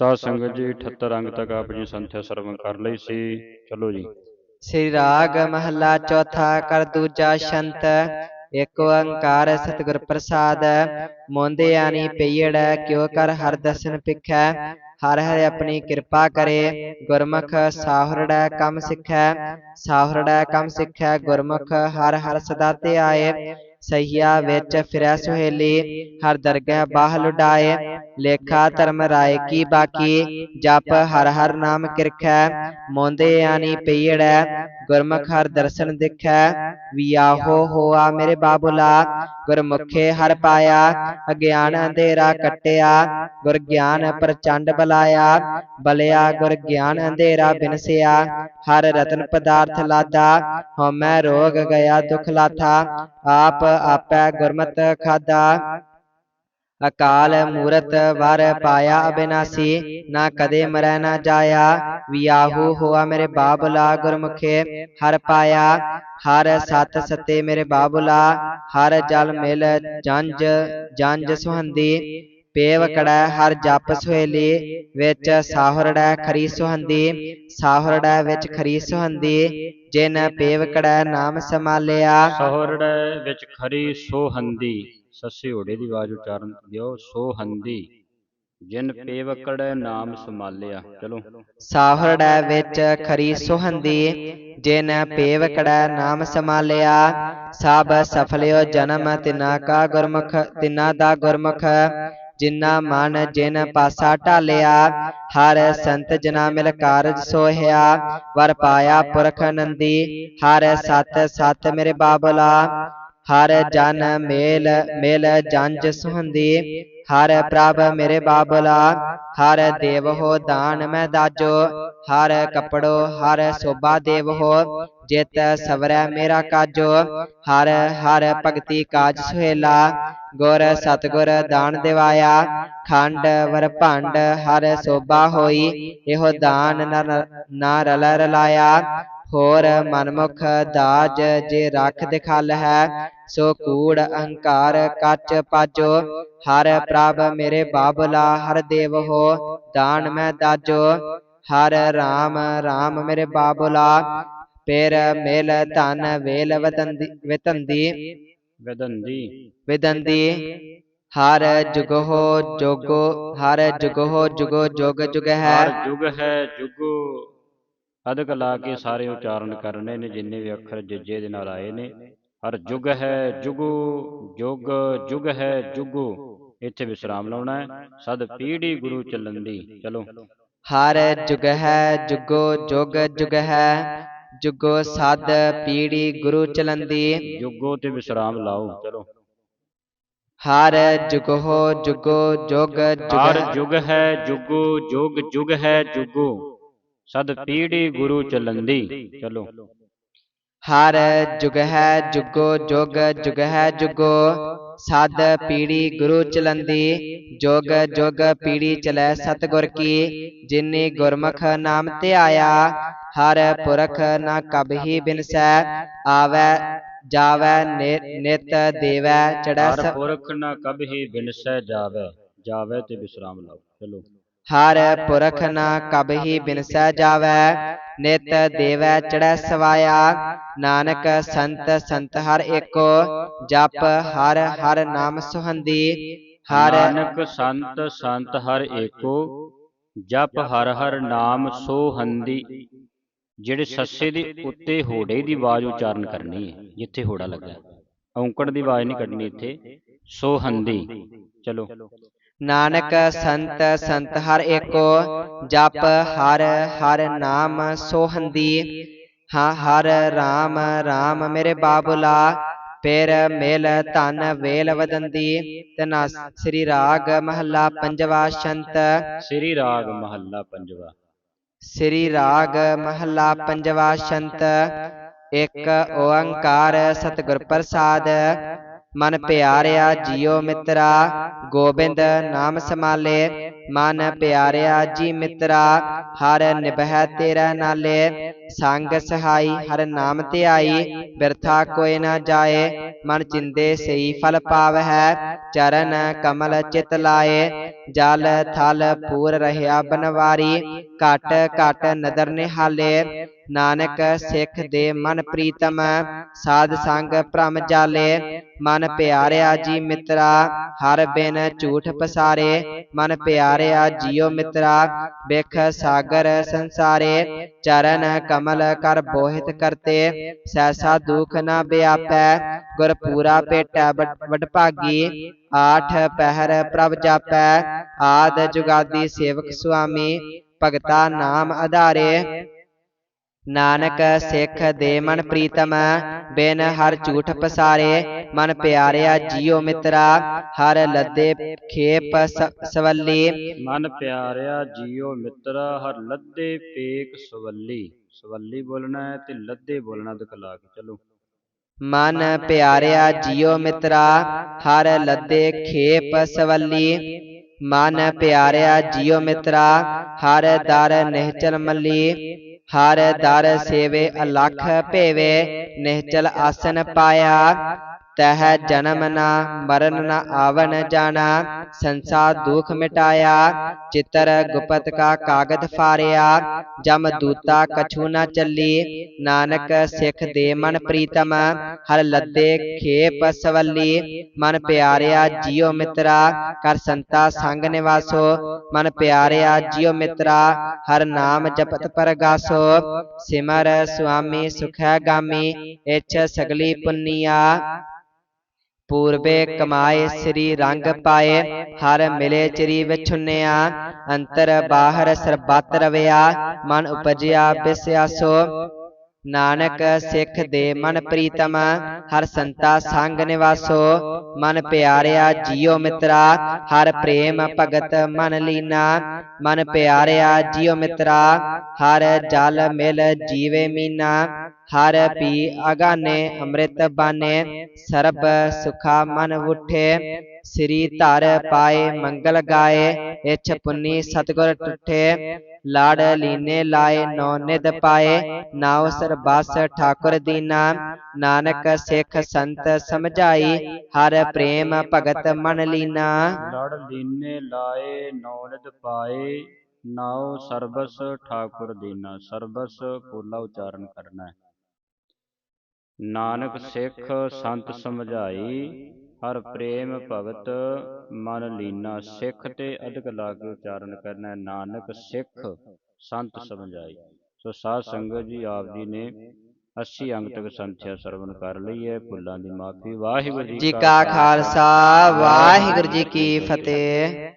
ਸਾਧ ਸੰਗਤ ਜੀ 78 ਅੰਗ ਤੱਕ ਆਪ ਜੀ ਸੰਥਿਆ ਸਰਵਣ ਕਰ ਲਈ ਸੀ। ਚਲੋ ਜੀ। ਸ੍ਰੀ ਰਾਗ ਮਹੱਲਾ ਚੌਥਾ ਕਰ ਦੂਜਾ ਸ਼ੰਤ ਏਕ ਓੰਕਾਰ ਸਤਿਗੁਰ ਪ੍ਰਸਾਦ ਮੋੰਦੇ ਆਣੀ ਪਈੜ ਕਿਉ ਕਰ ਹਰ ਦਰਸ਼ਨ ਪਿਖੈ, ਹਰ ਹਰਿ ਆਪਣੀ ਕਿਰਪਾ ਕਰੇ, ਗੁਰਮੁਖ ਸਾਹੁਰੜੈ ਕੰਮ ਸਿਖੈ, ਸਾਹੁਰੜੈ ਕੰਮ ਸਿੱਖੈ, ਗੁਰਮੁਖ ਹਰ ਹਰ ਸਦਾ ਤੇ ਆਏ ਸਹੀਆ ਵਿੱਚ ਫਿਰੈ ਸੁਹੇਲੀ ਹਰ ਦਰਗਹਿ ਬਾਹ ਲੁਡਾਏ ਲੇਖਾ ਧਰਮ ਰਾਏ ਕੀ ਬਾਕੀ? ਜਪ ਹਰ ਹਰ ਨਾਮ ਕਿਰਖੈ ਮੋੰਦੇ ਆਣੀ ਪਈੜੈ ਗੁਰਮੁਖ ਹਰ ਦਰਸ਼ਨ ਦਿਖੈ ਵਿਆਹੋ ਹੋਆ ਮੇਰੇ ਬਾਬੁਲਾ ਗੁਰਮੁਖੇ ਹਰ ਪਾਇਆ ਅਗਿਆਨ ਅੰਧੇਰਾ ਕੱਟਿਆ ਗੁਰ ਗਿਆਨ ਪ੍ਰਚੰਡ ਬਲਾਇਆ ਬਲਿਆ ਗੁਰ ਗਿਆਨ ਅੰਧੇਰਾ ਬਿਨਸਿਆ ਹਰ ਰਤਨ ਪਦਾਰਥ ਲਾਦਾ ਹਉਮੈ ਰੋਗ ਗਿਆ ਦੁਖ ਲਾਥਾ ਆਪ ਆਪੈ ਗੁਰਮਤ ਖਾਦਾ ਅਕਾਲ ਮੂਰਤ ਵਰ ਪਾਇਆ ਅਬਿਨਾਸੀ, ਨਾ ਕਦੇ ਮਰੈ ਨਾ ਜਾਇਆ। ਵਿਆਹੂ ਹੋਆ ਮੇਰੇ ਬਾਬੁਲਾ ਗੁਰਮੁਖੇ, ਹਰ ਪਾਇਆ। ਹਰ ਸਤ ਸਤੇ ਮੇਰੇ ਬਾਬਲਾ, ਹਰ ਜਲ ਮਿਲ ਜੰਜ ਜੰਜ ਸੁਹੰਦੀ। ਕੜੈ ਹਰ ਜਪ ਸੁਹੇਲੀ ਵਿੱਚ ਸਾਹੁਰੜੈ ਖਰੀ ਸੁਹੰਦੀ ਸਾਹੁਰੜੈ ਵਿੱਚ ਖਰੀ ਸੁਹੰਦੀ ਜਿਨ ਪੇਵ ਕੜੈ ਨਾਮ ਸਮਾਲਿਆ ਸਹੁਰੜੈ ਵਿੱਚ ਖਰੀ ਸੋਹੰਦੀ ਸੱਸੇ ਹੋੜੇ ਦੀ ਆਵਾਜ਼ ਉਚਾਰਨ ਦਿਓ ਸੋਹੰਦੀ ਜਿਨ ਪੇਵਕੜੈ ਨਾਮ ਸਮਾਲਿਆ ਚਲੋ ਸਾਹੁਰੜੈ ਵਿੱਚ ਖਰੀ ਸੁਹੰਦੀ ਜਿਨ ਪੇਵ ਕੜੈ ਨਾਮ ਸਮਾਲਿਆ ਸਭ ਸਫਲਿਓ ਜਨਮ ਤਿਨਾ ਕਾ ਗੁਰਮੁਖ ਤਿਨਾ ਦਾ ਗੁਰਮੁਖ ਜਿਨਾ ਮਨ ਜਿਨ ਪਾਸਾ ਢਾਲਿਆ ਹਰ ਸੰਤ ਜਨਾ ਮਿਲ ਕਾਰਜ ਸੋਹਿਆ ਵਰ ਪਾਇਆ ਪੁਰਖ ਨੰਦੀ ਹਰ ਸਤ ਸਤ ਮੇਰੇ ਬਾਬਲਾ ਹਰ ਜਨ ਮੇਲ ਮੇਲ ਜੰਜ ਸੁਹੰਦੀ ਹਰ ਪ੍ਰਭ ਮੇਰੇ ਬਾਬਲਾ ਹਰ ਦੇਵ ਹੋ ਦਾਨ ਮੈਂ ਦਾਜੋ ਹਰ ਕਪੜੋ ਹਰ ਸੋਭਾ ਦੇਵ ਹੋ ਜਿਤ ਸਵਰੈ ਮੇਰਾ ਕਾਜੋ। ਹਰ ਹਰ ਭਗਤੀ ਕਾਜ ਸੁਹੇਲਾ। ਗੁਰ, ਸਤਗੁਰ ਦਾਨ ਦਿਵਾਇਆ। ਖੰਡ, ਵਰ ਭੰਡ, ਹਰ ਸੋਭਾ ਹੋਈ। ਇਹੋ ਦਾਨ ਨਾ ਰਲ, ਰਲਾਇਆ। ਹੋਰ ਮਨਮੁਖ ਦਾਜ ਜੇ ਰੱਖ ਦਿਖਾਲ ਹੈ, ਸੋ ਕੂੜ ਅਹੰਕਾਰ ਕੱਚ ਪਾਜੋ। ਹਰ ਪ੍ਰਭ ਮੇਰੇ ਬਾਬਲਾ, ਹਰ ਦੇਵ ਹੋ, ਦਾਨ ਮੈਂ ਦਾਜੋ। ਹਰ ਰਾਮ ਰਾਮ ਮੇਰੇ ਬਾਬਲਾ ਪੇਰ ਮੇਲ ਧਨ ਵੇਲ ਵਤੰਦੀ ਵਿਤੰਦੀ। ਵਿਦੰਦੀ ਵਿਦੰਦੀ ਹਰ ਜੁਗੋ ਜੋਗੋ ਹਰ ਜੁਗੋ ਜੁਗੋ ਜੁਗ ਜੁਗ ਹੈ। ਹਰ ਜੁਗ ਹੈ ਜੁਗੋ। ਅਦਕ ਲਾ ਕੇ ਸਾਰੇ ਉਚਾਰਨ ਕਰਨੇ ਨੇ ਜਿੰਨੇ ਵੀ ਅੱਖਰ ਜੱਜੇ ਦੇ ਨਾਲ ਆਏ ਨੇ। ਹਰ ਜੁਗ ਹੈ ਜੁਗੋ ਜੁਗ ਜੁਗ ਹੈ ਜੁਗੋ। ਇੱਥੇ ਵਿਸਰਾਮ ਲਾਉਣਾ ਹੈ। ਸਦ ਪੀੜੀ ਗੁਰੂ ਚੱਲੰਦੀ ਚਲੋ। ਹਰ ਜੁਗ ਹੈ ਜੁਗੋ ਜੁਗ ਜੁਗ ਹੈ। ਜੁਗੋ ਸਦ ਪੀੜੀ ਗੁਰੂ ਚਲੰਦੀ। ਜੁਗੋ ਤੇ ਵਿਸਰਾਮ ਲਾਓ ਚਲੋ। ਹਰ ਜੁਗੋ ਜੁਗੋ ਜੁਗ ਜੁਗ ਹਰ ਜੁਗ ਹੈ ਜੁਗੋ ਜੁਗ ਜੁਗ ਹੈ ਜੁਗੋ। ਸਦ ਪੀੜੀ ਗੁਰੂ ਚੱਲੰਦੀ ਚਲੋ। ਹਰ ਜੁਗ ਹੈ ਜੁਗੋ ਜੁਗ ਜੁਗ ਹੈ ਜੁਗੋ। ਸਦ ਪੀੜੀ ਗੁਰੂ ਚਲੰਦੀ ਜੁਗ ਜੁਗ ਪੀੜੀ ਚਲੈ ਸਤਗੁਰ ਕੀ। ਜਿਨੇ ਗੁਰਮੁਖ ਨਾਮ ਧਿਆਇਆ ਹਰ ਪੁਰਖ ਨਾ ਕਬਹੀ ਬਿਨਸੈ। ਆਵੈ ਜਾਵੈ ਨਿਤ ਦੇਵੈ ਚੜੈ ਹਰ ਪੁਰਖ ਨਾ ਕਬਹੀ ਬਿਨਸੈ ਜਾਵੇ ਜਾਵੇ ਤੇ ਵਿਸਰਾਮ ਲਾਓ। ਚਲੋ। ਹਰ ਪੁਰਖ ਨਾ ਕਬਹੀ ਬਿਨਸੈ ਜਾਵੈ ਨਿਤ ਦੇਵੈ ਚੜੈ ਸਵਾਇਆ ਨਾਨਕ ਸੰਤ ਸੰਤ ਹਰ ਏਕੋ ਜਪ ਹਰ ਹਰ ਨਾਮ ਸੁਹੰਦੀ ਹਰ ਨਾਨਕ ਸੰਤ ਸੰਤ ਹਰ ਏਕੋ ਜਪ ਹਰ ਹਰ ਨਾਮ ਸੋਹੰਦੀ ਜਿਹੜੇ ਸੱਸੇ ਦੇ ਉੱਤੇ ਹੋੜੇ ਦੀ ਆਵਾਜ਼ ਉਚਾਰਨ ਕਰਨੀ ਹੈ ਜਿੱਥੇ ਹੋੜਾ ਲੱਗਾ ਔਂਕੜ ਦੀ ਆਵਾਜ਼ ਨਹੀਂ ਕੱਢਣੀ ਇੱਥੇ ਸੋਹੰਦੀ। ਚਲੋ। ਨਾਨਕ ਸੰਤ ਸੰਤ ਹਰ ਏਕੋ ਜਪ ਹਰ ਹਰ ਨਾਮ ਸੋਹੰਦੀ। ਹਾਂ ਹਰ ਰਾਮ ਰਾਮ ਮੇਰੇ ਬਾਬੁਲਾ ਪੇਰ ਮੇਲ ਧਨ ਵੇਲ ਵਦੰਦੀ ਤਨਾ ਸ੍ਰੀ ਰਾਗ ਮਹੱਲਾ ਪੰਜਵਾ ਸ਼ੰਤ। ਸ੍ਰੀ ਰਾਗ ਮਹੱਲਾ ਪੰਜਵਾ। ਸ੍ਰੀ ਰਾਗ ਮਹੱਲਾ ਪੰਜਵਾ ਸ਼ੰਤ। ਇੱਕ ਓੰਕਾਰ ਸਤਿਗੁਰ ਪ੍ਰਸਾਦ। ਮਨ ਪਿਆਰਿਆ ਜੀਓ ਮਿੱਤਰਾ ਗੋਬਿੰਦ ਨਾਮ ਸਮਾਲੇ ਮਨ ਪਿਆਰਿਆ ਜੀ ਮਿੱਤਰਾ ਹਰ ਨਿਭੈ ਤੇਰਾ ਨਾਲੇ ਸੰਗ ਸਹਾਈ ਹਰ ਨਾਮ ਧਿਆਈ ਬਿਰਥਾ ਕੋਇ ਨਾ ਜਾਏ ਮਨ ਚਿੰਦੇ ਸਈ ਫਲ ਪਾਵਹਿ ਚਰਨ ਕਮਲ ਚਿਤ ਲਾਏ ਜਲ ਥਲ ਪੂਰ ਰਹਿਆ ਬਨਵਾਰੀ ਘਟ ਘਟ ਨਦਰ ਨਿਹਾਲੇ ਨਾਨਕ ਸਿੱਖ ਦੇ ਮਨ ਪ੍ਰੀਤਮ ਸਾਧ ਸੰਗ ਭ੍ਰਮ ਜਾਲੇ ਮਨ ਪਿਆਰਿਆ ਜੀ ਮਿੱਤਰਾ ਹਰ ਬਿਨ ਝੂਠ ਪਸਾਰੇ ਮਨ ਪਿਆਰਿਆ ਜੀਉ ਮਿੱਤਰਾ ਬਿਖ ਸਾਗਰ ਸੰਸਾਰੇ ਚਰਨ ਕਮਲ ਕਰ ਬੋਹਿਤ ਕਰਤੇ ਸੈਸਾ ਦੁਖ ਨਾ ਵਿਆਪੈ ਗੁਰ ਪੂਰਾ ਭੇਟੈ ਵਡ ਭਾਗੀ ਆਠ ਪਹਿਰ ਪ੍ਰਭ ਜਾਪੈ ਆਦ ਜੁਗਾਦੀ ਸੇਵਕ ਸੁਆਮੀ ਭਗਤਾ ਨਾਮ ਆਧਾਰੇ। ਨਾਨਕ ਸਿੱਖ ਦੇ ਮਨ ਪ੍ਰੀਤਮ ਬਿਨ ਹਰ ਝੂਠ ਪਸਾਰੇ ਮਨ ਪਿਆਰਿਆ ਜੀਉ ਮਿੱਤਰਾ ਹਰ ਲੱਦੇ ਖੇਪ ਸਵੱਲੀ। ਮਨ ਪਿਆਰਿਆ ਜੀਓ ਮਿੱਤਰਾ ਹਰ ਲੱਦੇ ਪੇਕ ਸਵੱਲੀ। ਸਵੱਲੀ ਬੋਲਣਾ ਹੈ ਤੇ ਲੱਦੇ ਬੋਲਣਾ ਦਿਖਲਾ ਕੇ ਚਲੋ। ਮਨ ਪਿਆਰਿਆ ਜੀਉ ਮਿੱਤਰਾ ਹਰ ਲੱਦੇ ਖੇਪ ਸਵੱਲੀ। ਮਨ ਪਿਆਰਿਆ ਜੀਉ ਮਿੱਤਰਾ ਹਰ ਦਰ ਨਿਹਚਲ ਮੱਲੀ ਹਰ ਦਰ ਸੇਵੇ ਅਲਖ ਭੇਵੇ ਨਿਹਚਲ ਆਸਨ ਪਾਇਆ ਤਹਿ ਜਨਮ ਨਾ ਮਰਨ ਨਾ ਆਵਨ ਜਾਣਾ ਸੰਸਾਰ ਦੁਖ ਮਿਟਾਇਆ ਚਿਤਰ ਗੁਪਤ ਕਾ ਕਾਗਦ ਫਾਰਿਆ ਜਮ ਦੂਤਾ ਕਛੂ ਨਾ ਚੱਲੀ ਨਾਨਕ ਸਿੱਖ ਦੇ ਮਨ ਪ੍ਰੀਤਮ ਹਰ ਲੱਦੇ ਖੇਪ ਸਵੱਲੀ ਮਨ ਪਿਆਰਿਆ ਜੀਉ ਮਿੱਤਰਾ ਕਰ ਸੰਤਾ ਸੰਗ ਨਿਵਾਸੋ ਮਨ ਪਿਆਰਿਆ ਜੀਉ ਮਿੱਤਰਾ ਹਰ ਨਾਮ ਜਪਤ ਪਰਗਾਸੋ ਸਿਮਰ ਸੁਆਮੀ ਸੁਖੈ ਗਾਮੀ ਇਛ ਸਗਲੀ ਪੁੰਨੀਆ ਪੂਰਬੇ ਕਮਾਏ ਸ੍ਰੀ ਰੰਗ ਪਾਏ ਹਰ ਮਿਲੇ ਚਰੀ ਵਿਛੁੰਨਿਆ ਅੰਤਰ ਬਾਹਰ ਸਰਬੱਤ ਰਵਿਆ ਮਨ ਉਪਜਿਆ ਬਿਸਿਆਸੋ ਨਾਨਕ ਸਿੱਖ ਦੇ ਮਨ ਪ੍ਰੀਤਮ ਹਰ ਸੰਤਾ ਸੰਗ ਨਿਵਾਸੋ ਮਨ ਪਿਆਰਿਆ ਜੀਉ ਮਿੱਤਰਾ ਹਰ ਪ੍ਰੇਮ ਭਗਤ ਮਨ ਲੀਨਾ ਮਨ ਪਿਆਰਿਆ ਜੀਉ ਮਿੱਤਰਾ ਹਰ ਜਲ ਮਿਲ ਜੀਵੇ ਮੀਨਾ ਹਰ ਪੀ ਅਗਾਨੇ ਅੰਮ੍ਰਿਤ ਬਾਨੇ ਸਰਬ ਸੁਖਾ ਮਨ ਉਠੇ ਸ੍ਰੀ ਧਰ ਪਾਏ ਮੰਗਲ ਗਾਏ ਇਛ ਪੁੰਨੀ ਸਤਗੁਰ ਟੁੱਠੇ ਲਾੜ ਲੀਨੇ ਲਾਏ ਨੌ ਨਿਦ ਪਾਏ ਨਾਉ ਸਰਬਸ ਠਾਕੁਰ ਦੀਨਾ ਨਾਨਕ ਸਿੱਖ ਸੰਤ ਸਮਝਾਈ ਹਰ ਪ੍ਰੇਮ ਭਗਤ ਮਨ ਲੀਨਾ ਲੜ ਲੀਨੇ ਲਾਏ ਨੌਨਦ ਪਾਏ ਨਾਉ ਸਰਬਸ ਠਾਕੁਰ ਦੀਨਾ ਸਰਬਸ ਪੋਲਾ ਉਚਾਰਨ ਕਰਨਾ ਹੈ ਨਾਨਕ ਸਿੱਖ ਸੰਤ ਸਮਝਾਈ ਹਰ ਪ੍ਰੇਮ ਭਗਤ ਮਨ ਲੀਨਾ ਸਿੱਖ ਤੇ ਅਧਿਕ ਲਾ ਕੇ ਉਚਾਰਨ ਕਰਨਾ ਨਾਨਕ ਸਿੱਖ ਸੰਤ ਸਮਝਾਈ। ਸੋ ਸਾਧ ਸੰਗਤ ਜੀ ਆਪ ਜੀ ਨੇ 80 ਅੰਗ ਤੱਕ ਸੰਥਿਆ ਸਰਵਨ ਕਰ ਲਈ ਹੈ ਭੁੱਲਾਂ ਦੀ ਮਾਫੀ। ਵਾਹਿਗੁਰੂ ਜੀ ਕਾ ਖਾਲਸਾ ਵਾਹਿਗੁਰੂ ਜੀ ਕੀ ਫਤਿਹ।